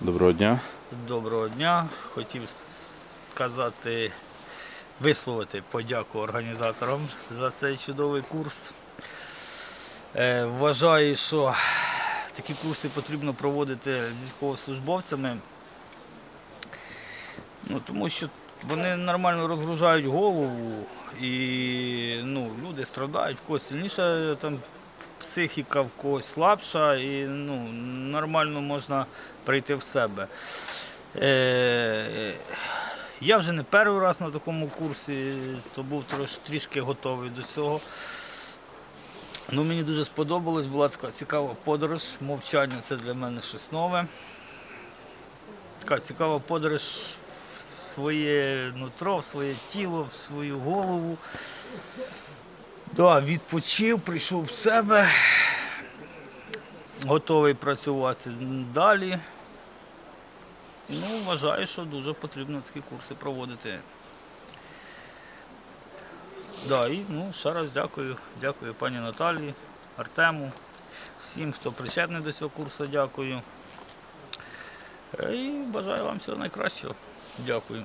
Доброго дня. Доброго дня. Хотів сказати, висловити подяку організаторам за цей чудовий курс. Е, Вважаю, що такі курси потрібно проводити з військовослужбовцями, ну, тому що вони нормально розгружають голову і ну, люди страдають, в когось сильніша там, психіка, в когось слабша, і ну, нормально можна прийти в себе. Е, я вже не перший раз на такому курсі, то був трош, трішки готовий до цього. Ну, мені дуже сподобалось, була така цікава подорож. Мовчання це для мене щось нове. Така цікава подорож в своє нутро, в своє тіло, в свою голову. Да, відпочив, прийшов в себе, готовий працювати далі. Ну, вважаю, що дуже потрібно такі курси проводити. Да, і ну, ще раз дякую. Дякую пані Наталії, Артему, всім, хто причетний до цього курсу, дякую. Е, І бажаю вам всього найкращого. Дякую.